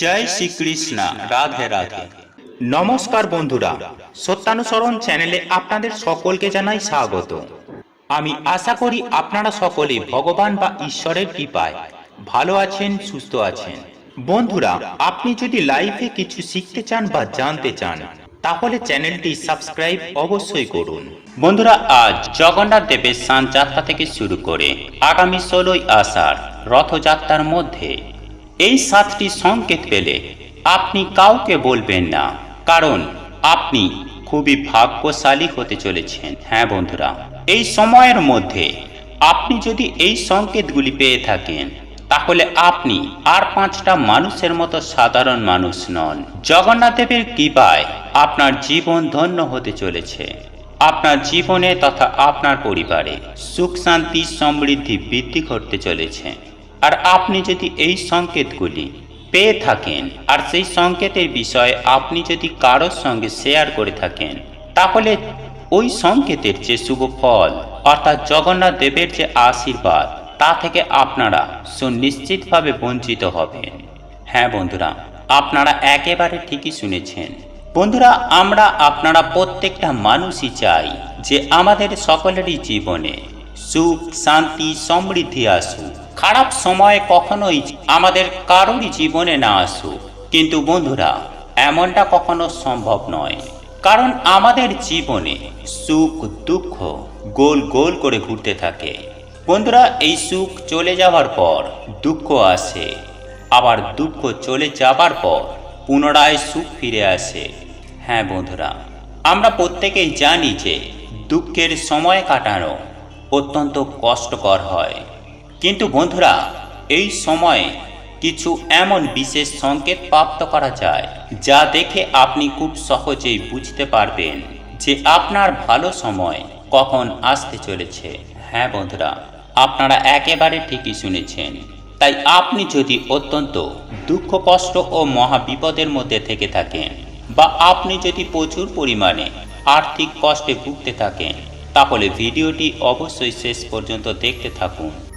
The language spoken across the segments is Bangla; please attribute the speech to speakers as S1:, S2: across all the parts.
S1: জয় শ্রীকৃষ্ণ, রাধে রাধে। নমস্কার বন্ধুরা, সত্যানুসরণ চ্যানেলে আপনাদের সকলকে জানাই স্বাগত। আমি আশা করি আপনারা সকলে ভগবান বা ঈশ্বরের কৃপায় ভালো আছেন, সুস্থ আছেন। বন্ধুরা, আপনি যদি লাইফে কিছু শিখতে চান বা জানতে চান, তাহলে চ্যানেলটি সাবস্ক্রাইব অবশ্যই করুন। বন্ধুরা, আজ জগন্নাথ দেবের স্নান যাত্রা থেকে শুরু করে আগামী ষোলোই আষাঢ় রথযাত্রার মধ্যে এই সাতটি সংকেত পেলে আপনি কাউকে বলবেন না, কারণ আপনি খুবই ভাগ্যশালী হতে চলেছেন। হ্যাঁ বন্ধুরা, এই সময়ের মধ্যে আপনি যদি এই সংকেতগুলি পেয়ে থাকেন, তাহলে আপনি আর পাঁচটা মানুষের মতো সাধারণ মানুষ নন। জগন্নাথ দেবের কৃপায় আপনার জীবন ধন্য হতে চলেছে। আপনার জীবনে তথা আপনার পরিবারে সুখ, শান্তি, সমৃদ্ধি বৃদ্ধি ঘটতে চলেছে। আর আপনি যদি এই সংকেতগুলি পেয়ে থাকেন, আর সেই সংকেতের বিষয়ে আপনি যদি কারোর সঙ্গে শেয়ার করে থাকেন, তাহলে ওই সংকেতের যে শুভ ফল, অর্থাৎ জগন্নাথ দেবের যে আশীর্বাদ, তা থেকে আপনারা সুনিশ্চিতভাবে বঞ্চিত হবেন। হ্যাঁ বন্ধুরা, আপনারা একেবারে ঠিকই শুনেছেন। বন্ধুরা, আমরা আপনারা প্রত্যেকটা মানুষই চাই যে আমাদের সকলেরই জীবনে সুখ, শান্তি, সমৃদ্ধি আসুক। খারাপ সময় কখনোই আমাদের কারোরই জীবনে না আসুক। কিন্তু বন্ধুরা, এমনটা কখনো সম্ভব নয়। কারণ আমাদের জীবনে সুখ, দুঃখ গোল গোল করে ঘুরতে থাকে। বন্ধুরা, এই সুখ চলে যাওয়ার পর দুঃখ আসে। আবার দুঃখ চলে যাবার পর পুনরায় সুখ ফিরে আসে। হ্যাঁ বন্ধুরা, আমরা প্রত্যেকেই জানি যে দুঃখের সময় কাটানো অত্যন্ত কষ্টকর হয়। কিন্তু বন্ধুরা, এই সময়ে কিছু এমন বিশেষ সংকেত প্রাপ্ত করা যায়, যা দেখে আপনি খুব সহজেই বুঝতে পারবেন যে আপনার ভালো সময় কখন আসতে চলেছে। হ্যাঁ বন্ধুরা, আপনারা একেবারে ঠিকই শুনেছেন। তাই আপনি যদি অত্যন্ত দুঃখ, কষ্ট ও মহা বিপদের মধ্যে থেকে থাকেন বা আপনি যদি প্রচুর পরিমাণে আর্থিক কষ্টে ভুগতে থাকেন, তাহলে ভিডিওটি অবশ্যই শেষ পর্যন্ত দেখতে থাকুন।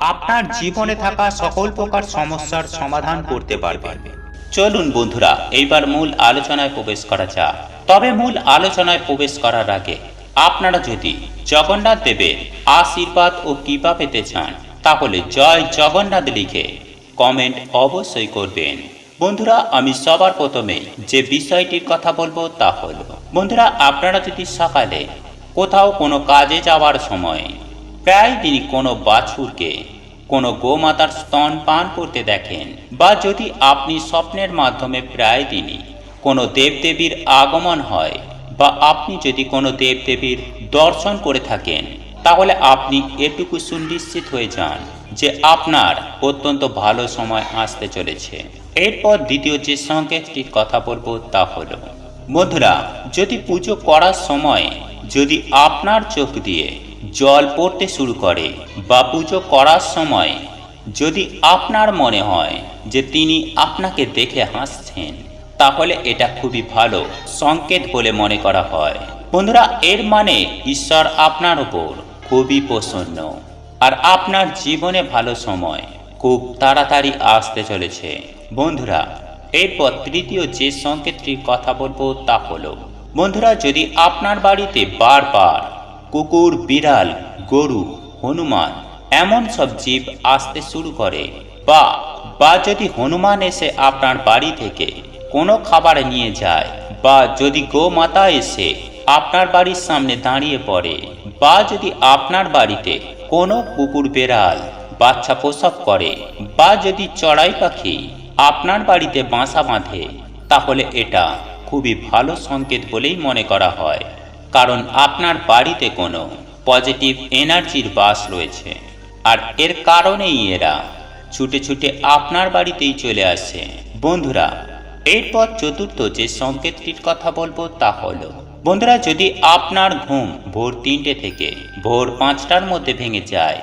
S1: আপনার জীবনে থাকা সকল প্রকার সমস্যার সমাধান করতে পারবেন। চলুন বন্ধুরা এইবার মূল আলোচনায় প্রবেশ করা যাক। তবে মূল আলোচনায় প্রবেশ করার আগে আপনারা যদি জগন্নাথ দেবের আশীর্বাদ ও কৃপা পেতে চান তাহলে জয় জগন্নাথ লিখে কমেন্ট অবশ্যই করবেন। বন্ধুরা আমি সবার প্রথমে যে বিষয়টির কথা বলব তা হল বন্ধুরা আপনারা যদি সকালে কোথাও কোনো কাজে যাওয়ার সময় প্রায় দিনই কোনো বাছুরকে, কোনো গোমাতার স্তন পান করতে দেখেন, বা যদি আপনি স্বপ্নের মাধ্যমে প্রায় দিনই কোনো দেবদেবীর আগমন হয়, বা আপনি যদি কোনো দেবদেবীর দর্শন করে থাকেন, তাহলে আপনি এটুকু সুনিশ্চিত হয়ে যান যে আপনার অত্যন্ত ভালো সময় আসতে চলেছে। এরপর দ্বিতীয় যে সংকেতটির কথা বলব তা হল, বন্ধুরা, যদি পুজো করার সময় যদি আপনার চোখ দিয়ে জল পড়তে শুরু করে। বা পুজো করার সময় যদি আপনার মনে হয় যে তিনি আপনাকে দেখে হাসছেন, তাহলে এটা খুবই ভালো সংকেত বলে মনে করা হয়। বন্ধুরা, এর মানে ঈশ্বর আপনার উপর খুবই প্রসন্ন আর আপনার জীবনে ভালো সময় খুব তাড়াতাড়ি আসতে চলেছে। বন্ধুরা, এরপর তৃতীয় যে সংকেতটির কথা বলব তা হলো, বন্ধুরা, যদি আপনার বাড়িতে বারবার কুকুর, বিড়াল, গরু, হনুমান, এমন সব জীব আসতে শুরু করে। বা বা যদি হনুমান এসে আপনার বাড়ি থেকে কোনো খাবার নিয়ে যায়, বা যদি গোমাতা এসে আপনার বাড়ির সামনে দাঁড়িয়ে পড়ে, বা যদি আপনার বাড়িতে কোনো কুকুর, বেড়াল, বাচ্চা প্রসব করে, বা যদি চড়াই পাখি আপনার বাড়িতে বাসা বাঁধে, তাহলে এটা খুবই ভালো সংকেত বলেই মনে করা হয়। কারণ আপনার বাড়িতে কোনো পজিটিভ এনার্জির বাস রয়েছে। আর এর কারণেই এরা ছুটে ছুটে আপনার বাড়িতেই চলে আসে। বন্ধুরা, এরপর চতুর্থ যে সংকেতটির কথা বলব তা হলো, বন্ধুরা, যদি আপনার ঘুম ভোর তিনটে থেকে ভোর পাঁচটার মধ্যে ভেঙে যায়,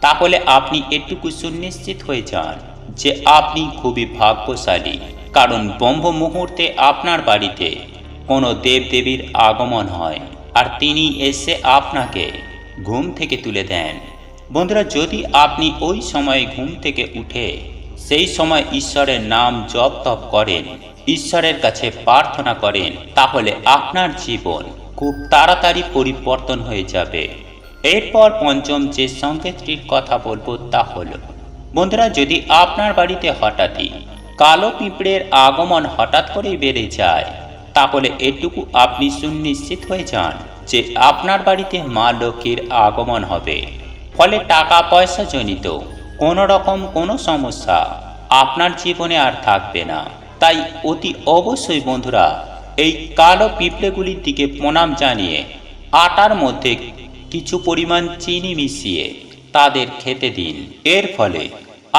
S1: তাহলে আপনি এটুকু সুনিশ্চিত হয়ে যান যে আপনি খুবই ভাগ্যশালী। কারণ ব্রহ্ম মুহূর্তে আপনার বাড়িতে কোনো দেবদেবীর আগমন হয়। আর তিনি এসে আপনাকে ঘুম থেকে তুলে দেন। বন্ধুরা, যদি আপনি ওই সময়ে ঘুম থেকে উঠে সেই সময় ঈশ্বরের নাম জপ তপ করেন, ঈশ্বরের কাছে প্রার্থনা করেন, তাহলে আপনার জীবন খুব তাড়াতাড়ি পরিবর্তন হয়ে যাবে। এরপর পঞ্চম যে সংকেতটির কথা বলব তা হল, বন্ধুরা, যদি আপনার বাড়িতে হঠাৎই কালো পিঁপড়ের আগমন হঠাৎ করেই বেড়ে যায় তাহলে এটুকু আপনি সুনিশ্চিত হয়ে যান যে আপনার বাড়িতে মা লক্ষ্মীর আগমন হবে। ফলে টাকা পয়সা জনিত কোনো রকম কোনো সমস্যা আপনার জীবনে আর থাকবে না। তাই অতি অবশ্যই বন্ধুরা, এই কালো পিঁপড়েগুলির দিকে প্রণাম জানিয়ে আটার মধ্যে কিছু পরিমাণ চিনি মিশিয়ে তাদের খেতে দিন। এর ফলে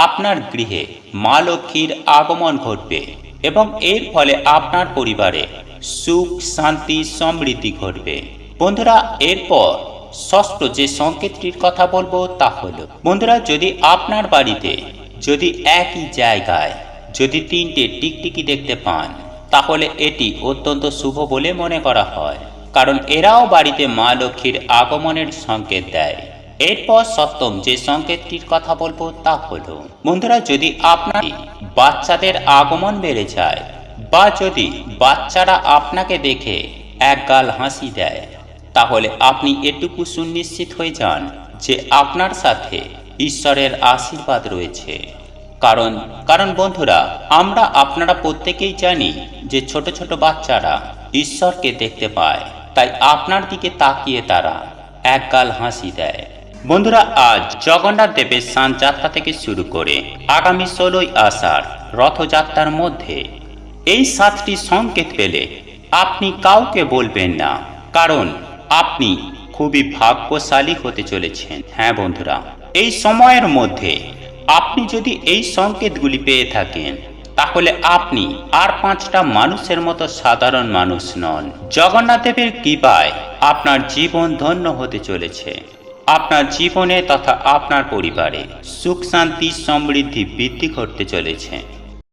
S1: আপনার গৃহে মা লক্ষ্মীর আগমন ঘটবে এবং এর ফলে আপনার পরিবারে সুখ, শান্তি, সমৃদ্ধি ঘটবে। বন্ধুরা, এরপর ষষ্ঠ যে সংকেতটির কথা বলব তা হলো, বন্ধুরা, যদি আপনার বাড়িতে যদি একই জায়গায় যদি তিনটে টিকটিকি দেখতে পান, তাহলে এটি অত্যন্ত শুভ বলে মনে করা হয়। কারণ এরাও বাড়িতে মা লক্ষ্মীর আগমনের সংকেত দেয়। এরপর সপ্তম যে সংকেতটির কথা বলব তা হলো, বন্ধুরা, যদি আপনার বাচ্চাদের আগমন বেড়ে যায় বা যদি বাচ্চারা আপনাকে দেখে এক গাল হাসি দেয়, তাহলে আপনি এটুকু সুনিশ্চিত হয়ে যান যে আপনার সাথে ঈশ্বরের আশীর্বাদ রয়েছে। কারণ কারণ বন্ধুরা, আমরা আপনারা প্রত্যেকেই জানি যে ছোট ছোট বাচ্চারা ঈশ্বরকে দেখতে পায়, তাই আপনার দিকে তাকিয়ে তারা একগাল হাসি দেয়। বন্ধুরা, আজ জগন্নাথ দেবের স্নান যাত্রা থেকে শুরু করে আগামী ষোলোই আষাঢ় রথযাত্রার মধ্যে এই সাতটি সংকেত পেলে আপনি কাউকে বলবেন না, কারণ আপনি খুবই ভাগ্যশালী হতে চলেছেন। হ্যাঁ বন্ধুরা, এই সময়ের মধ্যে আপনি যদি এই সংকেতগুলি পেয়ে থাকেন, তাহলে আপনি আর পাঁচটা মানুষের মতো সাধারণ মানুষ নন। জগন্নাথদেবের কৃপায় আপনার জীবন ধন্য হতে চলেছে। আপনার জীবনে তথা আপনার পরিবারে সুখ শান্তি সমৃদ্ধি বৃদ্ধি ঘটতে চলেছে।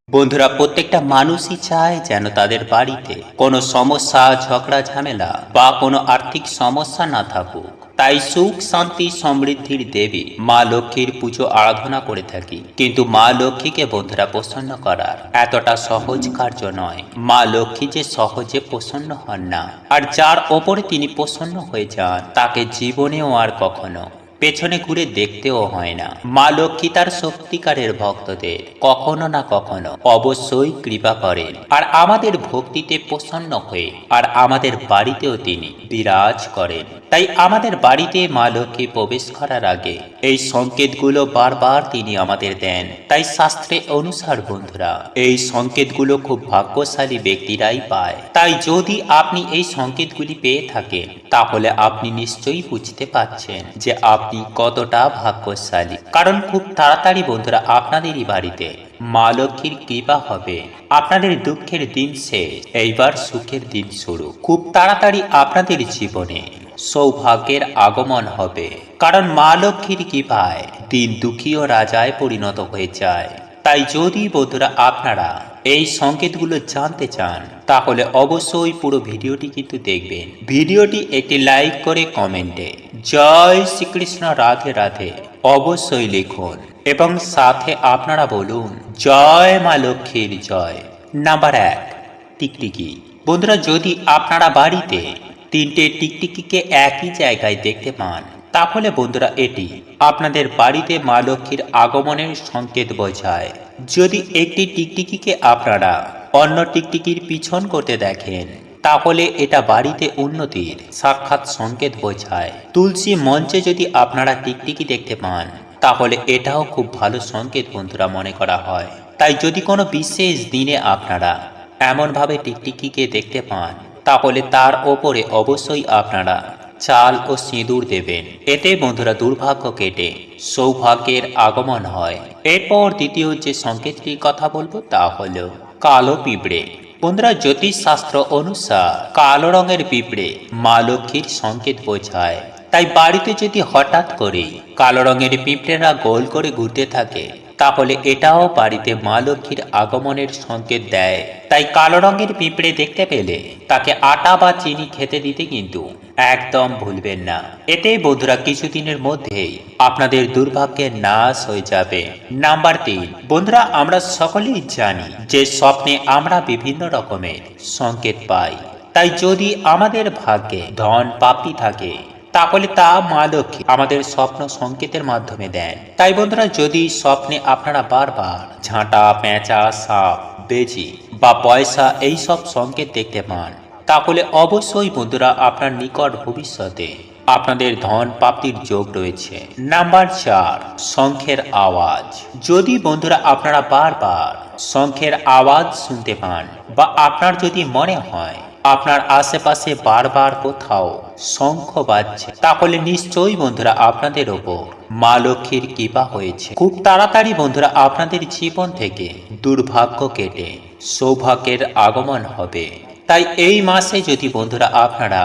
S1: বন্ধুরা, প্রত্যেকটা মানুষই চায় যেন তাদের বাড়িতে কোনো সমস্যা, ঝগড়া, ঝামেলা বা কোনো আর্থিক সমস্যা না থাকুক। তাই সুখ, শান্তি, সমৃদ্ধির দেবী মা লক্ষ্মীর পুজো আরাধনা করে থাকি। কিন্তু মা লক্ষ্মীকে বন্ধুরা প্রসন্ন করার এতটা সহজ কার্য নয়। মা লক্ষ্মী যে সহজে প্রসন্ন হন না, আর যার ওপরে তিনি প্রসন্ন হয়ে যান, তাকে জীবনেও আর কখনো পেছনে ঘুরে দেখতেও হয় না। মা লক্ষ্মী তার সত্যিকারের ভক্তদের কখনো না কখনো অবশ্যই কৃপা করেন। আর আমাদের ভক্তিতে প্রসন্ন হয়ে আর আমাদের বাড়িতেও তিনি বিরাজ করেন। তাই আমাদের বাড়িতে মা লক্ষ্মী প্রবেশ করার আগে এই সংকেতগুলো বারবার তিনি আমাদের দেন। তাই শাস্ত্রে অনুসার বন্ধুরা, এই সংকেতগুলো খুব ভাগ্যশালী ব্যক্তিরাই পায়। তাই যদি আপনি এই সংকেতগুলি পেয়ে থাকেন, তাহলে আপনি নিশ্চয়ই বুঝতে পারছেন যে আপনি কতটা ভাগ্যশালী? কারণ খুব তাড়াতাড়ি বন্ধুরা, আপনাদেরই বাড়িতে মা লক্ষ্মীর কৃপা হবে। আপনাদের দুঃখের দিন শেষ, এইবার সুখের দিন শুরু। খুব তাড়াতাড়ি আপনাদের জীবনে সৌভাগ্যের আগমন হবে। কারণ মা লক্ষ্মীর কৃপায় দিন দুঃখী ও রাজায় পরিণত হয়ে যায়। তাই যদি বন্ধুরা, আপনারা এই সংকেতগুলো জানতে চান, তাহলে অবশ্যই পুরো ভিডিওটি কিন্তু দেখবেন। ভিডিওটি একটি লাইক করে কমেন্টে। জয় শ্রীকৃষ্ণ, রাধে রাধে। অবশ্যই লিখুন। এবং সাথে আপনারা বলুন, জয় মা লক্ষ্মীর জয়। নাম্বার এক, টিকটিকি। বন্ধুরা, যদি আপনারা বাড়িতে তিনটে টিকটিকিকে একই জায়গায় দেখতে পান, তাহলে বন্ধুরা, এটি আপনাদের বাড়িতে মা লক্ষ্মীর আগমনের সংকেত বোঝায়। যদি একটি টিকটিকিকে আপনারা অন্য টিকটিকির পিছন করতে দেখেন, তাহলে এটা বাড়িতে উন্নতির সাক্ষাৎ সংকেত বোঝায় তুলসী মঞ্চে যদি আপনারা টিকটিকি দেখতে পান, তাহলে এটাও খুব ভালো সংকেত বন্ধুরা মনে করা হয়। তাই যদি কোনো বিশেষ দিনে আপনারা এমনভাবে টিকটিকিকে দেখতে পান, তাহলে তার ওপরে অবশ্যই আপনারা চাল ও সিঁদুর দেবেন। এতে বন্ধুরা দুর্ভাগ্য কেটে সৌভাগ্যের আগমন হয়। এরপর দ্বিতীয় যে সংকেতটির কথা বলব তা হল কালো পিঁপড়ে। বন্ধুরা জ্যোতিষ শাস্ত্র অনুসার কালো রঙের পিঁপড়ে মা লক্ষ্মীর সংকেত বোঝায়। তাই বাড়িতে যদি হঠাৎ করে কালো রঙের পিঁপড়েরা গোল করে ঘুরতে থাকে, তাহলে এটাও বাড়িতে মা লক্ষ্মীর আগমনের সংকেত দেয়। তাই কালো রঙের পিঁপড়ে দেখতে পেলে তাকে আটা বা চিনি খেতে দিতে কিন্তু একদম ভুলবেন না। এতে বন্ধুরা কিছুদিনের মধ্যেই আপনাদের দুর্ভাগ্যের নাশ হয়ে যাবে। নাম্বার তিন, বন্ধুরা আমরা সকলেই জানি যে স্বপ্নে আমরা বিভিন্ন রকমের সংকেত পাই। তাই যদি আমাদের ভাগ্যে ধন প্রাপ্তি থাকে, তাহলে তা মা লক্ষ্মী আমাদের স্বপ্ন সংকেতের মাধ্যমে দেন। তাই বন্ধুরা যদি স্বপ্নে আপনারা বারবার ঝাঁটা, পেঁচা, সাপ, বেজি বা পয়সা এই সব সংকেত দেখতে পান তাহলে অবশ্যই বন্ধুরা আপনার নিকট ভবিষ্যতে আপনাদের ধন প্রাপ্তির যোগ রয়েছে। নাম্বার চার, শঙ্খের আওয়াজ। যদি বন্ধুরা আপনারা বারবার শঙ্খের আওয়াজ শুনতে পান বা আপনার যদি মনে হয় আপনার আশেপাশে বারবার কোথাও শঙ্খ বাজছে, তাহলে নিশ্চয়ই বন্ধুরা আপনাদের ওপর মা লক্ষ্মীর কৃপা হয়েছে। খুব তাড়াতাড়ি বন্ধুরা আপনাদের জীবন থেকে দুর্ভাগ্য কেটে সৌভাগ্যের আগমন হবে। তাই এই মাসে যদি বন্ধুরা আপনারা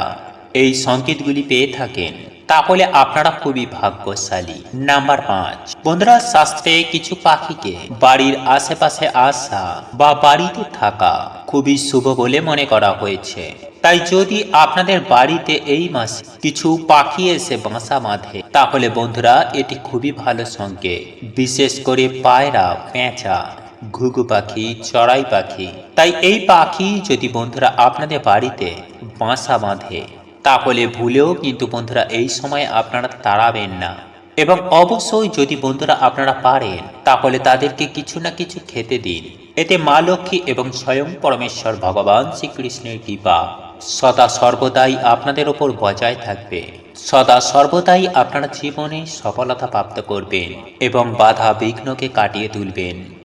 S1: এই সংকেতগুলি পেয়ে থাকেন, তাহলে আপনারা খুবই ভাগ্যশালী। নাম্বার পাঁচ, বন্ধুরা শাস্ত্রে কিছু পাখিকে বাড়ির আশেপাশে আসা বা বাড়িতে থাকা খুবই শুভ বলে মনে করা হয়েছে। তাই যদি আপনাদের বাড়িতে এই মাসে কিছু পাখি এসে বাসা বাঁধে, তাহলে বন্ধুরা এটি খুবই ভালো সংকেত। বিশেষ করে পায়রা, পেঁচা ঘুঘু পাখি, চড়াই পাখি। তাই এই পাখি যদি বন্ধুরা আপনাদের বাড়িতে বাসা বাঁধে, তাহলে ভুলেও কিন্তু বন্ধুরা এই সময় আপনারা তাড়াবেন না। এবং অবশ্যই যদি বন্ধুরা আপনারা পারেন, তাহলে তাদেরকে কিছু না কিছু খেতে দিন। এতে মা লক্ষ্মী এবং স্বয়ং পরমেশ্বর ভগবান শ্রীকৃষ্ণের কৃপা সদা সর্বদাই আপনাদের ওপর বজায় থাকবে। সদা সর্বদাই আপনারা জীবনে সফলতা প্রাপ্ত করবেন এবং বাধা বিঘ্নকে কাটিয়ে তুলবেন।